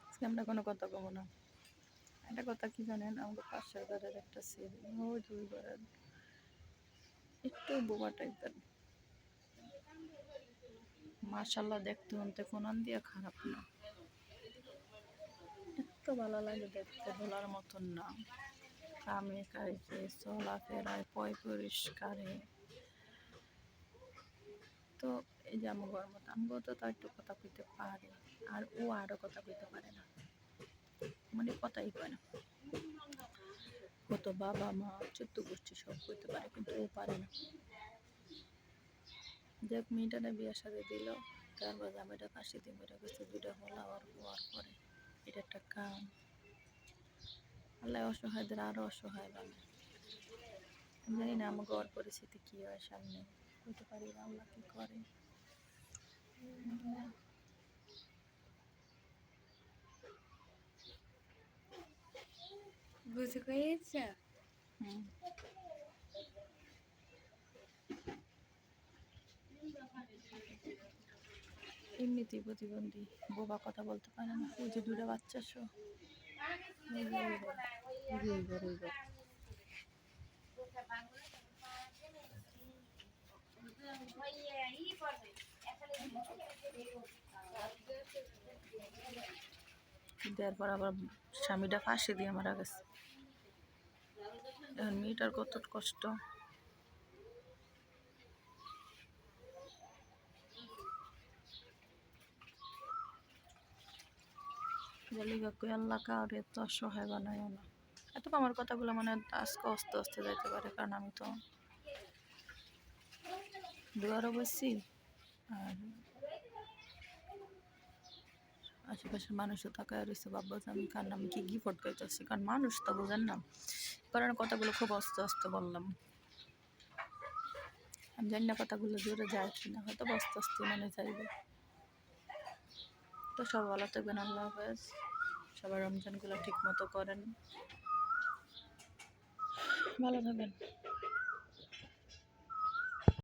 আজকে আমরা কোনো কথা কব না। একটা কথা কি জানেন? আমাদের পাশের ঘরের একটা ছেলে ওই দুই ঘরের। একটু বোবা টাইপের। মাশাল্লাহ দেখতে শুনতে কোনান দিয়ে খারাপ না। এত ভালো লাগে দেখতে বলার মতন না। কামে কাজে চলাফেরায়, পয় পরিষ্কারে। তো এই যে আমার ঘর মতো, আমি তো তার একটু কথা কইতে পারে আর ও আরও কথা কইতে পারে না। মানে কথাই কয় না। ও তো বাবা, মা চোদ্দ গোষ্ঠী সব করতে পারে, কিন্তু ও পারে না। দেখ মেয়েটারে বিয়ে সাথে দিল তারপর জামাইটা কাশি দিয়ে মেয়েটা কিছু দুইটা হলা আর হওয়ার পরে। এটা একটা কাম। আল্লাহ অসহায়দের আরও অসহায় বানায়। জানি না আমার ঘর পরিস্থিতি কি হয় সামনে। হইতে পারি না আল্লাহ কি করে। বুঝে পেয়েছে হুম। এমনিতেই প্রতিবন্ধী বোবা কথা বলতে পারে না। ওই যে দুটো বাচ্চা সহ ওই যে ওই ঘর, ওই যে ওই ঘর, ওই ঘর। দেওয়ার আবার স্বামীটা ফাঁসি দিয়ে মারা গেছে। মেয়েটার কত কষ্ট। না। এত আমার কথাগুলো মানে আজকে আস্তে আস্তে যাইতে পারে, কারণ আমি তো দুয়ারও বসছি আর আশেপাশের মানুষও তাকায় রয়েছে বাবা, আমি কার নামে কি গিফট করতেছি কারণ মানুষ তো বোঝেন না। কারণ কথাগুলো খুব আস্তে আস্তে বললাম। আমি জানি না কথাগুলো জোরে যায় কিনা, হয়তো আস্তে আস্তে মনে যাইবে তো সব ভালো থাকবেন, আল্লাহ হাফেজ। সবার রমজানগুলো ঠিক মতো করেন। ভালো থাকবেন।